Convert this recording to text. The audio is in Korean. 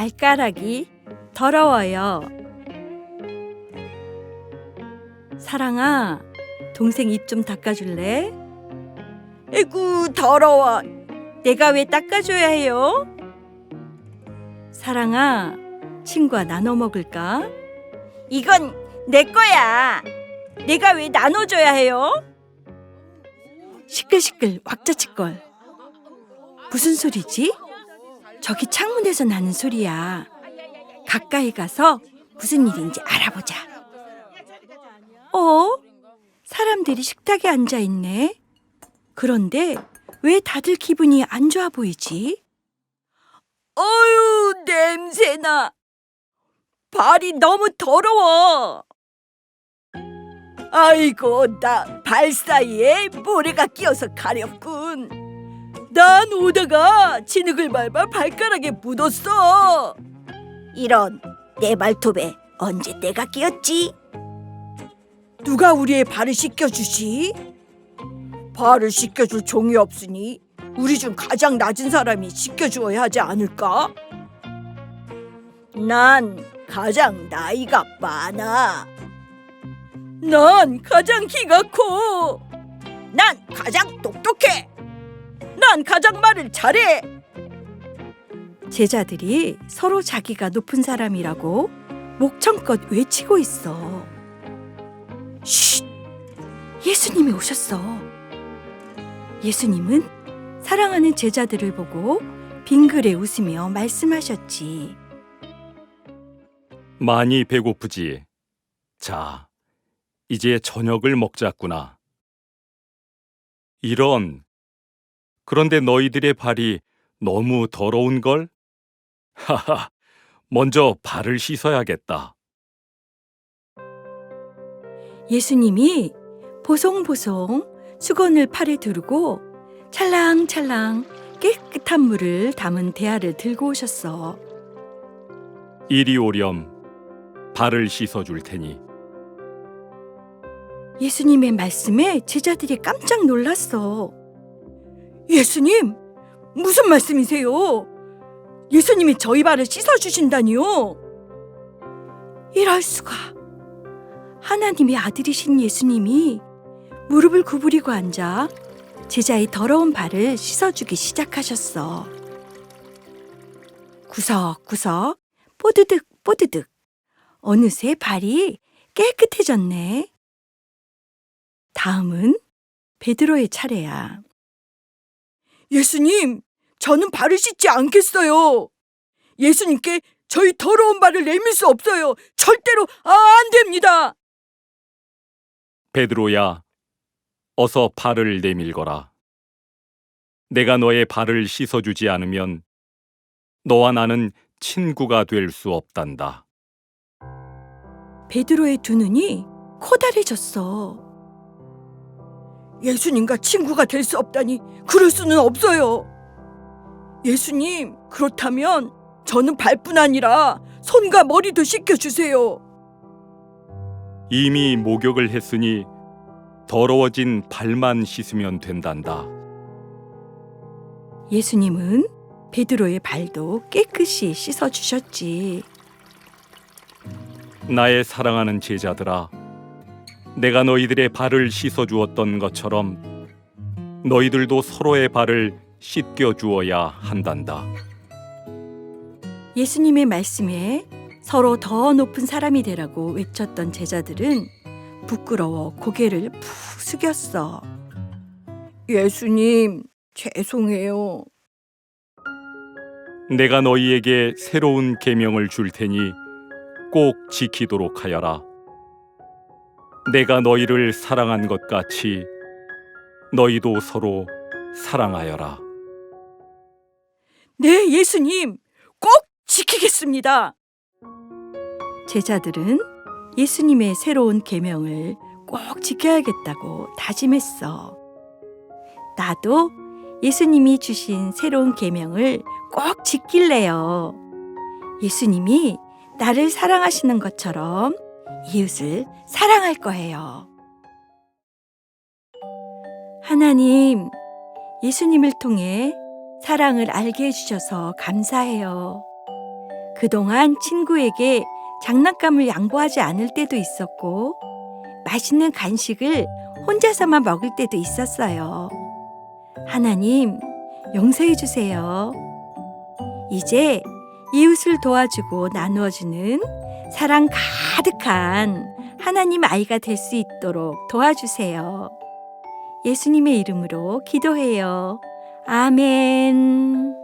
발가락이 더러워요. 사랑아, 동생 입 좀 닦아줄래? 에구, 더러워. 내가 왜 닦아줘야 해요? 사랑아, 친구와 나눠 먹을까? 이건 내 거야. 내가 왜 나눠줘야 해요? 시끌시끌 왁자지껄. 무슨 소리지? 저기 창문에서 나는 소리야. 가까이 가서 무슨 일인지 알아보자. 어? 사람들이 식탁에 앉아 있네. 그런데 왜 다들 기분이 안 좋아 보이지? 어유 냄새나. 발이 너무 더러워. 아이고 나 발 사이에 모래가 끼어서 가렵군. 난 오다가 진흙을 밟아 발가락에 묻었어. 이런 내 발톱에 언제 내가 끼었지? 누가 우리의 발을 씻겨주지? 발을 씻겨줄 종이 없으니 우리 중 가장 낮은 사람이 씻겨주어야 하지 않을까? 난 가장 나이가 많아. 난 가장 키가 커. 난 가장 똑똑해. 난 가장 말을 잘해. 제자들이 서로 자기가 높은 사람이라고 목청껏 외치고 있어. 쉿! 예수님이 오셨어. 예수님은 사랑하는 제자들을 보고 빙그레 웃으며 말씀하셨지. 많이 배고프지. 자, 이제 저녁을 먹자꾸나. 이런. 그런데 너희들의 발이 너무 더러운 걸? 하하, 먼저 발을 씻어야겠다. 예수님이 보송보송 수건을 팔에 두르고 찰랑찰랑 깨끗한 물을 담은 대야를 들고 오셨어. 이리 오렴. 발을 씻어 줄 테니. 예수님의 말씀에 제자들이 깜짝 놀랐어. 예수님, 무슨 말씀이세요? 예수님이 저희 발을 씻어 주신다니요? 이럴 수가. 하나님의 아들이신 예수님이 무릎을 구부리고 앉아 제자의 더러운 발을 씻어주기 시작하셨어. 구석구석, 뽀드득 뽀드득. 어느새 발이 깨끗해졌네. 다음은 베드로의 차례야. 예수님, 저는 발을 씻지 않겠어요. 예수님께 저희 더러운 발을 내밀 수 없어요. 절대로 아, 안 됩니다. 베드로야, 어서 발을 내밀거라. 내가 너의 발을 씻어주지 않으면 너와 나는 친구가 될 수 없단다. 베드로의 두 눈이 커다래졌어. 예수님과 친구가 될 수 없다니 그럴 수는 없어요. 예수님, 그렇다면 저는 발뿐 아니라 손과 머리도 씻겨 주세요. 이미 목욕을 했으니 더러워진 발만 씻으면 된단다. 예수님은 베드로의 발도 깨끗이 씻어 주셨지. 나의 사랑하는 제자들아, 내가 너희들의 발을 씻어 주었던 것처럼 너희들도 서로의 발을 씻겨 주어야 한단다. 예수님의 말씀에 서로 더 높은 사람이 되라고 외쳤던 제자들은 부끄러워 고개를 푹 숙였어. 예수님, 죄송해요. 내가 너희에게 새로운 계명을 줄 테니 꼭 지키도록 하여라. 내가 너희를 사랑한 것 같이 너희도 서로 사랑하여라. 네, 예수님, 꼭 지키겠습니다. 제자들은 예수님의 새로운 계명을 꼭 지켜야겠다고 다짐했어. 나도 예수님이 주신 새로운 계명을 꼭 지킬래요. 예수님이 나를 사랑하시는 것처럼 이웃을 사랑할 거예요. 하나님, 예수님을 통해 사랑을 알게 해주셔서 감사해요. 그동안 친구에게 장난감을 양보하지 않을 때도 있었고, 맛있는 간식을 혼자서만 먹을 때도 있었어요. 하나님, 용서해 주세요. 이제 이웃을 도와주고 나누어주는 사랑 가득한 하나님 아이가 될 수 있도록 도와주세요. 예수님의 이름으로 기도해요. 아멘.